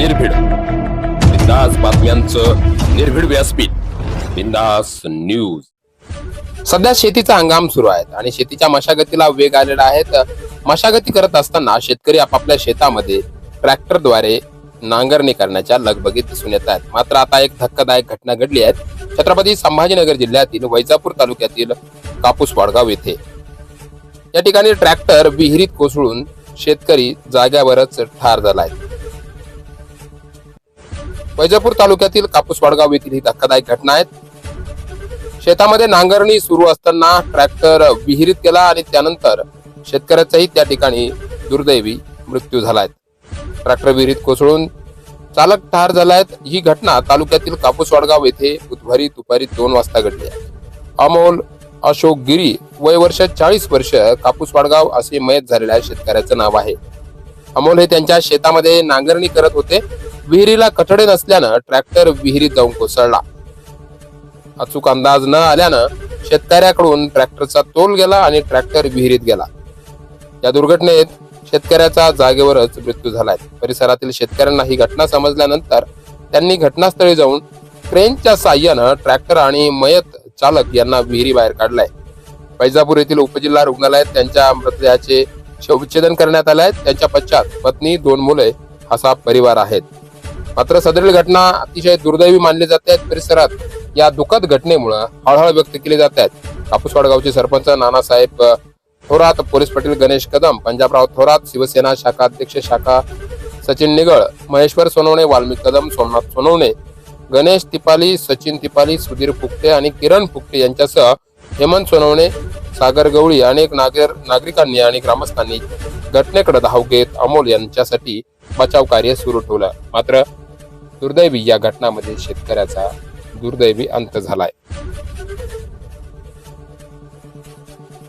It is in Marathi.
निर्भीड. बिंदास बातम्यांचं निर्भीड व्यासपीठ. बिंदास न्यूज. सध्या शेतीचा हंगाम सुरू आहे आणि शेतीच्या मशागतीला वेग आलेला आहे. तर मशागती करत असताना शेतकरी आपापल्या शेतामध्ये ट्रॅक्टरद्वारे नांगरणी करण्याच्या लगबगीत दिसून येत आहेत. मात्र आता एक धक्कादायक घटना घडली आहे. छत्रपती संभाजीनगर जिल्ह्यातील वैजापूर तालुक्यातील कापूस वाडगाव येथे. या ठिकाणी ट्रॅक्टर विहिरीत कोसळून शेतकरी जाग्यावरच ठार झाला आहे. वैजापूर तालुक्यातील कापूस वाडगाव येथील ही धक्कादायक घटना आहेत शेतामध्ये नांगरणी सुरू असताना ट्रॅक्टर विहिरीत गेला आणि त्यानंतर शेतकऱ्याचाही त्या ठिकाणी दुर्दैवी मृत्यू झालाय. ट्रॅक्टर विहिरीत कोसळून चालक ठार झालायत ही घटना तालुक्यातील कापूस वाडगाव येथे बुधवारी दुपारी दोन वाजता घडली आहे. अमोल अशोक गिरी वय वर्ष चाळीस वर्ष कापूस वाडगाव असे मयत झालेल्या शेतकऱ्याचं नाव आहे. अमोल हे त्यांच्या शेतामध्ये नांगरणी करत होते. विहिरीला कठडे नसल्यानं ट्रॅक्टर विहिरीत जाऊन कोसळला. अचूक अंदाज न आल्यानं शेतकऱ्याकडून ट्रॅक्टरचा तोल गेला आणि ट्रॅक्टर विहिरीत गेला. या दुर्घटनेत शेतकऱ्याचा जागेवरच मृत्यू झालाय. परिसरातील शेतकऱ्यांना ही घटना समजल्यानंतर त्यांनी घटनास्थळी जाऊन क्रेनच्या साह्यानं ट्रॅक्टर आणि मयत चालक यांना विहिरी बाहेर काढलाय. वैजापूर येथील उपजिल्हा रुग्णालयात त्यांच्या मृतदेहाचे शवविच्छेदन करण्यात आले आहे त्यांच्या पश्चात पत्नी दोन मुले असा परिवार आहेत मात्र सदरील घटना अतिशय दुर्दैवी मानली जात आहेत. परिसरात या दुःखद घटनेमुळे हळहळ व्यक्त केली जात आहेत. कापूसवाड गावचे सरपंच नानासाहेब थोरात पोलीस पाटील गणेश कदम पंजाबराव थोरात शिवसेना शाखा अध्यक्ष शाखा सचिन निगळ महेश्वर सोनवणे वाल्मिक कदम सोमनाथ सोनवणे गणेश तिपाली सचिन तिपाली सुधीर फुकटे आणि किरण फुकटे यांच्यासह हेमंत सोनवणे सागर गवळी अनेक नागर नागरिकांनी आणि ग्रामस्थांनी घटनेकडे धाव घेत अमोल यांच्यासाठी बचाव कार्य सुरू ठेवलं. मात्र दुर्दैवी या घटनामध्ये शेतकऱ्याचा दुर्दैवी अंत झालाय.